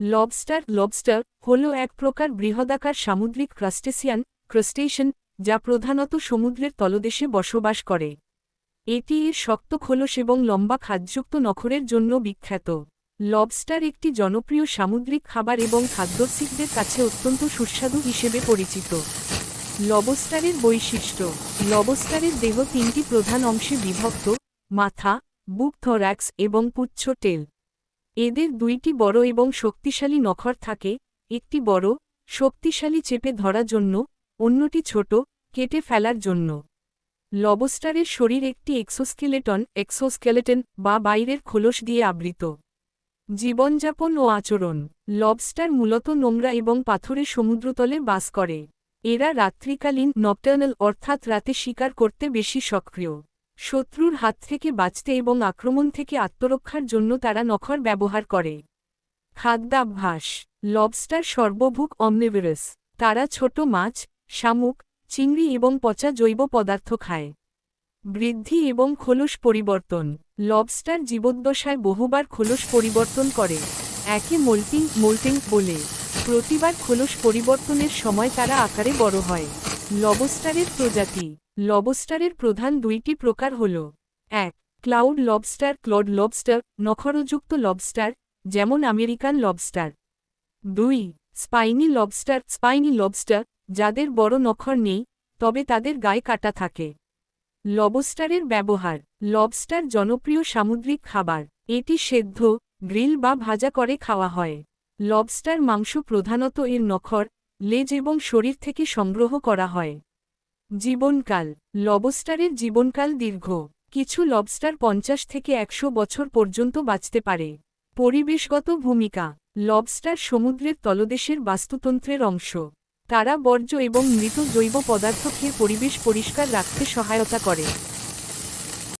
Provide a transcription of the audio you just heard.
Lobster lobster হল এক প্রকার বৃহদাকার সামুদ্রিক ক্রাস্টেসিয়ান ক্রাস্টেশন যা প্রধানত সমুদ্রের তলদেশে বসবাস করে। এটি এর শক্ত খোলস এবং লম্বা খাদ্যযুক্ত নখরের জন্য বিখ্যাত। লবস্টার একটি জনপ্রিয় সামুদ্রিক খাবার এবং খাদ্যরসিকদের কাছে অত্যন্ত সুস্বাদু হিসেবে পরিচিত। লবস্টারের বৈশিষ্ট্য লবস্টারের দেহ তিনটি প্রধান অংশে বিভক্ত মাথা, বুক থরাক্স এবং পুচ্ছ টেল। এদের দুইটি বড় এবং শক্তিশালী নখর থাকে, একটি বড়, শক্তিশালী চেপে ধরার জন্য, অন্যটি ছোট, কেটে ফেলার জন্য। লবস্টারের শরীর একটি এক্সোস্কেলেটন এক্সোস্কেলেটন বা বাইরের খোলস দিয়ে আবৃত। জীবনযাপন ও আচরণ। লবস্টার মূলত নোংরা এবং পাথরের সমুদ্রতলে বাস করে। এরা রাত্রিকালীন নকটার্নাল অর্থাৎ রাতে শিকার করতে বেশি সক্রিয়। শত্রুর হাত থেকে বাঁচতে এবং আক্রমণ থেকে আত্মরক্ষার জন্য তারা নখর ব্যবহার করে। খাদ্যাভ্যাস লবস্টার সর্বভুক অমনিভিরাস তারা ছোট মাছ, শামুক, চিংড়ি এবং পচা জৈব পদার্থ খায়। বৃদ্ধি এবং খোলস পরিবর্তন লবস্টার জীবদ্দশায় বহুবার খোলস পরিবর্তন করে। একে মোল্টিং মোল্টিং বলে। প্রতিবার খোলস পরিবর্তনের সময় তারা আকারে বড় হয়। লবস্টারের প্রজাতি। লবস্টারের প্রধান দুইটি প্রকার হল, এক, ক্লাউড লবস্টার, ক্লড লবস্টার, নখরযুক্ত লবস্টার, যেমন আমেরিকান লবস্টার। দুই, স্পাইনি লবস্টার স্পাইনি লবস্টার, যাদের বড় নখর নেই, তবে তাদের গায়ে কাটা থাকে। লবস্টারের ব্যবহার, লবস্টার জনপ্রিয় সামুদ্রিক খাবার, এটি সেদ্ধ, গ্রিল বা ভাজা করে খাওয়া হয়। লবস্টার মাংস প্রধানত এর নখর লেজ এবং শরীর থেকে সংগ্রহ করা হয়। জীবনকাল। লবস্টারের জীবনকাল দীর্ঘ। কিছু লবস্টার পঞ্চাশ থেকে একশো বছর পর্যন্ত বাঁচতে পারে। পরিবেশগত ভূমিকা। লবস্টার সমুদ্রের তলদেশের বাস্তুতন্ত্রের অংশ। তারা বর্জ্য এবং মৃত জৈব পদার্থ খেয়ে পরিবেশ পরিষ্কার রাখতে সহায়তা করে।